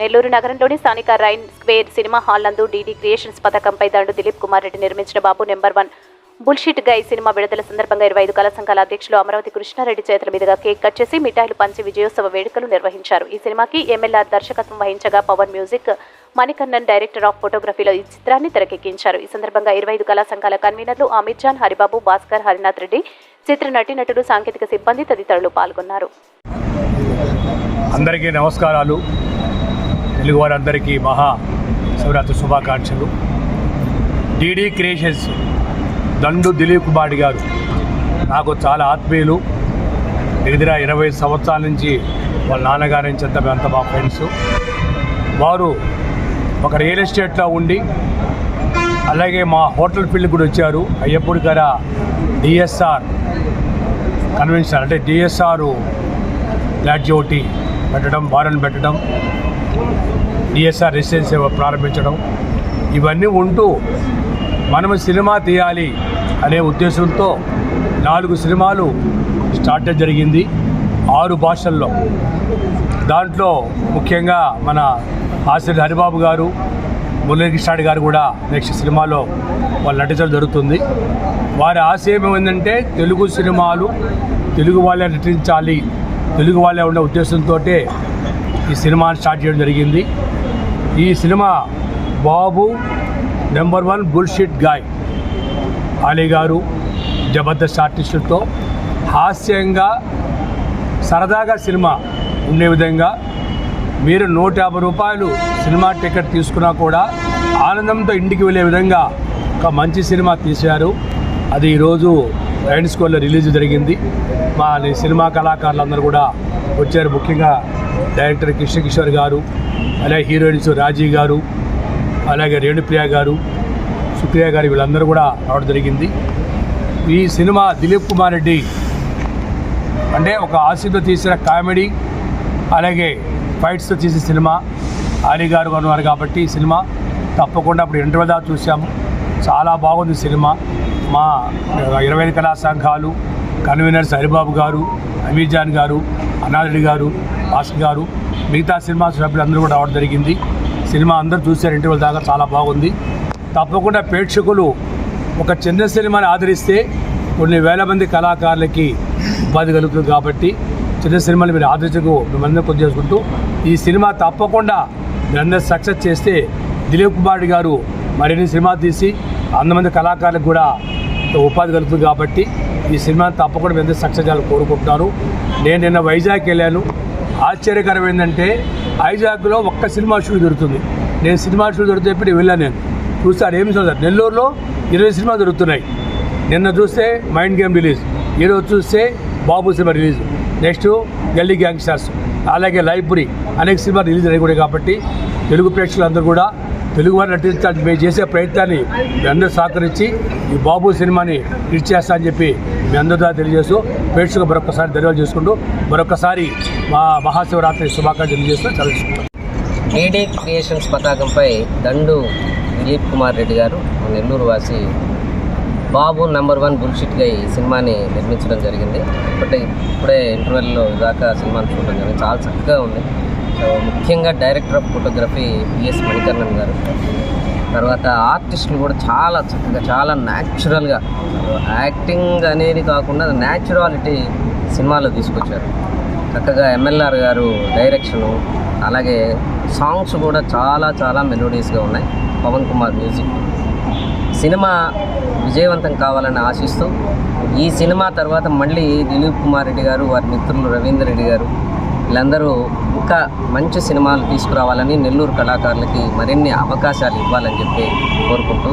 నెల్లూరు నగరంలోని స్థానిక rain square cinema hall నందు డీడీ క్రియేషన్స్ పథకంపై దండు దిలీప్ కుమార్ రెడ్డి నిర్మించిన Babu number one bullshit guy cinema విడుదల సందర్భంగా ఇరవై ఐదు కళా సంఘాల అధ్యక్షులు అమరావతి కృష్ణారెడ్డి చేతుల మీదుగా కేక్ కట్ చేసి మిఠాయిలు పంచి విజయోత్సవ వేడుకలు నిర్వహించారు. ఈ సినిమాకి ఎమ్మెల్ఆర్ దర్శకత్వం వహించగా Pavan music Manikannan director of ఫోటోగ్రఫీలో ఈ చిత్రాన్ని తెరకెక్కించారు. ఈ సందర్భంగా ఇరవై ఐదు కళా సంఘాల కన్వీనర్లు అమిత్ జాన్ హరిబాబు భాస్కర్ హరినాథ్ రెడ్డి చిత్ర నటీనటుడు సాంకేతిక సిబ్బంది తదితరులు పాల్గొన్నారు. అందరికీ నమస్కారాలు. తెలుగువారందరికీ మహా శివరాత్రి శుభాకాంక్షలు. డీడీ క్రియేషన్స్ దండు దిలీప్ కుమార్ గారు నాకు చాలా ఆత్మీయులు. దగ్గర ఇరవై సంవత్సరాల నుంచి వాళ్ళ నాన్నగారి నుంచి అంత మేమంతా మా ఫ్రెండ్స్. వారు ఒక రియల్ ఎస్టేట్లో ఉండి అలాగే మా హోటల్ ఫీల్డ్ కూడా వచ్చారు. అయ్యప్పుడు గారు డిఎస్ఆర్ కన్వెన్షన్ అంటే డిఎస్ఆర్ లాడ్జోటి పెట్టడం బారన్ పెట్టడం. డిఎస్ఆర్ రెసిడెన్సీ ప్రారంభించడం. ఇవన్నీ ఉంటూ మనము సినిమా తీయాలి అనే ఉద్దేశంతో నాలుగు సినిమాలు స్టార్ట్ జరిగింది. ఆరు భాషల్లో. దాంట్లో ముఖ్యంగా మన ఆశ్రయ హరిబాబు గారు మురళీకృష్ణాడు గారు కూడా నెక్స్ట్ సినిమాలో వాళ్ళు నటించడం జరుగుతుంది. వారి ఆశయం ఏంటంటే తెలుగు సినిమాలు తెలుగు వాళ్ళే నటించాలి. తెలుగు వాళ్ళే ఉండే ఉద్దేశంతో ఈ సినిమాని స్టార్ట్ చేయడం జరిగింది. ఈ cinema Babu number one bullshit guy. Ali గారు జబర్దస్త్ ఆర్టిస్టులతో హాస్యంగా సరదాగా సినిమా ఉండే విధంగా మీరు నూట యాభై రూపాయలు సినిమా టికెట్ తీసుకున్నా కూడా ఆనందంతో ఇంటికి వెళ్ళే విధంగా ఒక మంచి సినిమా తీశారు. అది ఈరోజు రైన్ స్కూల్లో రిలీజ్ జరిగింది. మా సినిమా కళాకారులందరూ కూడా వచ్చారు. ముఖ్యంగా డైరెక్టర్ కృష్ణకిషోర్ గారు అలాగే హీరోయిన్స్ రాజీ గారు అలాగే రేణుప్రియ గారు సుప్రియ గారు వీళ్ళందరూ కూడా రావడం జరిగింది. ఈ సినిమా దిలీప్ కుమార్ రెడ్డి అంటే ఒక ఆశతో తీసిన కామెడీ అలాగే ఫైట్స్తో తీసిన సినిమా. ఆలీ గారు ఉన్నారు కాబట్టి ఈ సినిమా తప్పకుండా ఇప్పుడు ఇంటర్వ్యూ దాకా చూసాము. చాలా బాగుంది సినిమా. మా ఇరవై ఐదు కళా సంఘాలు కన్వీనర్స్ హరిబాబు గారు అమీర్జాన్ గారు అనాథడి గారు భాస్కర్ గారు మిగతా సినిమా సభ్యులందరూ కూడా రావడం జరిగింది. సినిమా అందరూ చూశారు ఇంటర్వెల్ దాకా చాలా బాగుంది. తప్పకుండా ప్రేక్షకులు ఒక చిన్న సినిమాని ఆదరిస్తే కొన్ని వేల మంది కళాకారులకి ఉపాధి కలుగుతుంది కాబట్టి చిన్న సినిమాలు మీరు ఆదరించకు మిమ్మల్ని కొంచెం చేసుకుంటూ ఈ సినిమా తప్పకుండా మీరందరూ సక్సెస్ చేస్తే దిలీప్ కుమార్ గారు మరిన్ని సినిమా తీసి అంతమంది కళాకారులకు కూడా ఉపాధి కలుగుతుంది కాబట్టి ఈ సినిమాని తప్పకుండా మీరు సక్సెస్ చేయాలని కోరుకుంటున్నాను. నేను నిన్న వైజాగ్ వెళ్ళాను. ఆశ్చర్యకరం ఏంటంటే వైజాగ్లో ఒక్క సినిమా షూట్ దొరుకుతుంది. నేను సినిమా షూట్ దొరికితే ఇప్పుడు వెళ్ళాను నేను. చూస్తాను ఏమి చూస్తారు నెల్లూరులో ఇరవై సినిమా దొరుకుతున్నాయి. నిన్న చూస్తే మైండ్ గేమ్ రిలీజ్. ఈరోజు చూస్తే Babu cinema release. Next Galli gangsters. అలాగే లైబ్రరీ అనేక సినిమా రిలీజ్ అయినాయి కాబట్టి తెలుగు ప్రేక్షకులందరూ కూడా తెలుగు వారిని నటించడానికి మేము చేసే ప్రయత్నాన్ని మీ అందరూ సహకరించి ఈ బాబు సినిమాని హిట్ చేస్తా అని చెప్పి మీ అందరి ద్వారా తెలియజేస్తూ ప్రేక్షకులు మరొకసారి ధన్యవాదాలు చేసుకుంటూ మరొకసారి మా మహాశివరాత్రి శుభాకాంక్షలు తెలియజేస్తూ చదివిస్తున్నాం డీడీ క్రియేషన్స్ పతాకంపై దండు దిలీప్ కుమార్ రెడ్డి గారు నెల్లూరు వాసి బాబు నంబర్ వన్ బుల్షిట్గా ఈ సినిమాని నిర్మించడం జరిగింది. ఇప్పటి ఇప్పుడే ఇంటర్వెల్లో దాకా సినిమాని చూడడం జరిగింది. చాలా చక్కగా ఉంది. ముఖ్యంగా director of photography P S Manikarnan గారు. తర్వాత ఆర్టిస్టులు కూడా చాలా చక్కగా చాలా న్యాచురల్గా యాక్టింగ్ అనేది కాకుండా న్యాచురాలిటీ సినిమాలో తీసుకొచ్చారు. చక్కగా ఎమ్మెల్యేఆర్ గారు డైరెక్షను అలాగే సాంగ్స్ కూడా చాలా చాలా మెలోడీస్గా ఉన్నాయి. పవన్ కుమార్ మ్యూజిక్ సినిమా విజయవంతం కావాలని ఆశిస్తూ ఈ సినిమా తర్వాత మళ్ళీ దిలీప్ కుమార్ రెడ్డి గారు వారి మిత్రులు రవీందర్ రెడ్డి గారు వీళ్ళందరూ ఇంకా మంచి సినిమాలు తీసుకురావాలని నెల్లూరు కళాకారులకి మరిన్ని అవకాశాలు ఇవ్వాలని చెప్పి కోరుకుంటూ